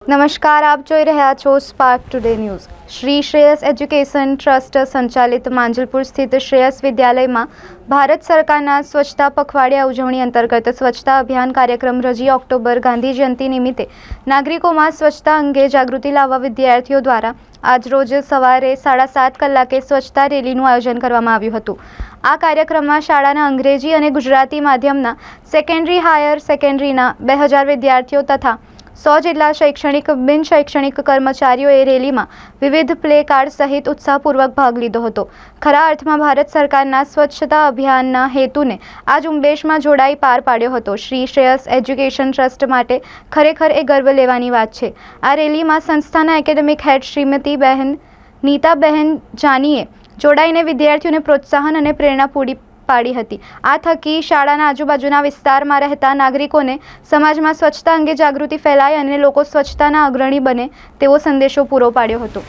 નમસ્કાર, આપ જોઈ રહ્યા છો spark today news Shri Shreyas education trust સંચાલિત માંજલપુર સ્થિત શ્રેયસ વિદ્યાલયમાં ભારત સરકારના સ્વચ્છતા પખવાડિયા ઉજવણી અંતર્ગત સ્વચ્છતા અભિયાન કાર્યક્રમ રજી ઓક્ટોબર ગાંધી જયંતિ નિમિત્તે નાગરિકોમાં સ્વચ્છતા અંગે જાગૃતિ લાવવા વિદ્યાર્થીઓ દ્વારા આજરોજ સવારે સાડા સાત કલાકે સ્વચ્છતા રેલીનું આયોજન કરવામાં આવ્યું હતું. આ કાર્યક્રમમાં શાળાના અંગ્રેજી અને ગુજરાતી માધ્યમના સેકન્ડરી હાયર સેકન્ડરીના બે હજાર વિદ્યાર્થીઓ તથા સો જેટલા શૈક્ષણિક બિન શૈક્ષણિક કર્મચારીઓએ રેલીમાં વિવિધ પ્લે કાર્ડ સહિત ઉત્સાહપૂર્વક ભાગ લીધો હતો. ખરા અર્થમાં ભારત સરકારના સ્વચ્છતા અભિયાનના હેતુને આ ઝુંબેશમાં જોડાઈ પાર પાડ્યો હતો. શ્રી શ્રેયસ એજ્યુકેશન ટ્રસ્ટ માટે ખરેખર એ ગર્વ લેવાની વાત છે. આ રેલીમાં સંસ્થાના એકેડેમિક હેડ શ્રીમતી બહેન નીતાબહેન જાનીએ જોડાઈને વિદ્યાર્થીઓને પ્રોત્સાહન અને પ્રેરણા પૂરી પાડી હતી. આ થકી શાળાના આજુબાજુના વિસ્તારમાં રહેતા નાગરિકોને સમાજમાં સ્વચ્છતા અંગે જાગૃતિ ફેલાય અને લોકો સ્વચ્છતાના અગ્રણી બને તેવો સંદેશો પૂરો પાડ્યો હતો.